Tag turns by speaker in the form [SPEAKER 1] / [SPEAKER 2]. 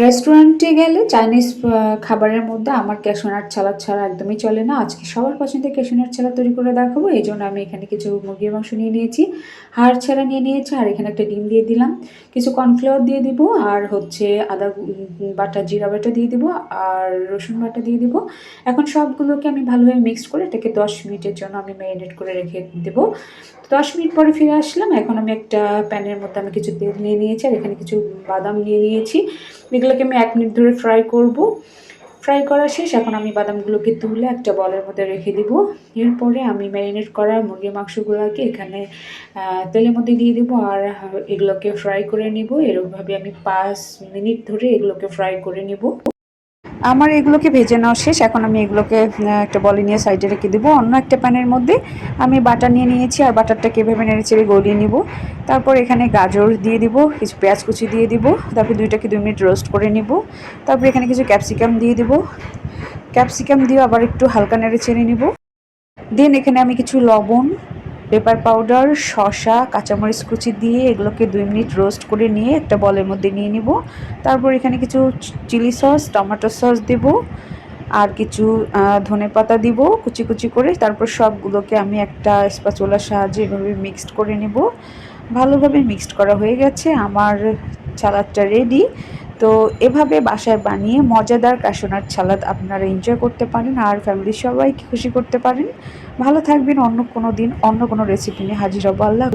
[SPEAKER 1] রেস্টুরেন্টে গেলে চাইনিজ খাবারের মধ্যে আমার ক্যাশনাট ছালাদ ছাড়া একদমই চলে না। আজকে সবার পছন্দের ক্যাশনাট ছালাদ তৈরি করে দেখাবো। এই জন্য আমি এখানে কিছু মুরগির মাংস নিয়ে নিয়েছি, হাড় ছাড়া নিয়ে নিয়েছি, আর এখানে একটা ডিম দিয়ে দিলাম। কিছু কর্নফ্লাওয়ার দিয়ে দিব, আর হচ্ছে আদা বাটা, জিরা বাটা দিয়ে দিব, আর রসুন বাটা দিয়ে দিব। এখন সবগুলোকে আমি ভালোভাবে মিক্সড করে এটাকে দশ মিনিটের জন্য আমি ম্যারিনেট করে রেখে দেবো। দশ মিনিট পরে ফিরে আসলাম। এখন আমি একটা প্যানের মধ্যে আমি কিছু তেল নিয়ে নিয়েছি, আর এখানে কিছু বাদাম নিয়ে নিয়েছি। এগুলোকে আমি এক মিনিট ধরে ফ্রাই করব। ফ্রাই করা শেষ, এখন আমি বাদামগুলোকে তুলে একটা বলের মধ্যে রেখে দিব। এরপরে আমি ম্যারিনেট করা মুরগির মাংসগুলোকে এখানে তেলের মধ্যে দিয়ে দিব আর এগুলোকে ফ্রাই করে নিব। এরকমভাবে আমি পাঁচ মিনিট ধরে এগুলোকে ফ্রাই করে নিব। আমার এগুলোকে ভেজে নেওয়া শেষ। এখন আমি এগুলোকে একটা বলে নিয়ে সাইডে রেখে দেবো। অন্য একটা প্যানের মধ্যে আমি বাটার নিয়ে নিয়েছি আর বাটারটাকে এভাবে নেড়ে চেড়ে গলিয়ে নিব। তারপর এখানে গাজর দিয়ে দিব, কিছু পেঁয়াজ কুচি দিয়ে দিব, তারপর দুইটাকে দুই মিনিট রোস্ট করে নিব। তারপর এখানে কিছু ক্যাপসিকাম দিয়ে দিব। ক্যাপসিকাম দিয়ে আবার একটু হালকা নেড়ে চেড়ে নিব। দেন এখানে আমি কিছু লবণ পেপার পাউডার, শসা, কাঁচামরিচ কুচি দিয়ে এগুলোকে দুই মিনিট রোস্ট করে নিয়ে একটা বলের মধ্যে নিয়ে নিব। তারপর এখানে কিছু চিলি সস, টমেটো সস দেব আর কিছু ধনে পাতা দিব কুচি কুচি করে। তারপর সবগুলোকে আমি একটা স্পাচুলার সাহায্যে এভাবে মিক্সড করে নিব। ভালোভাবে মিক্সড করা হয়ে গেছে। আমার সালাদটা রেডি তো এভাবে বাসায় বানিয়ে মজাদার কাশোনার সালাদ আপনারা এনজয় করতে পারেন আর ফ্যামিলির সবাইকে খুশি করতে পারেন। ভালো থাকবেন, অন্য কোনো দিন, অন্য কোনো রেসিপি নিয়ে হাজির হব। আল্লাহ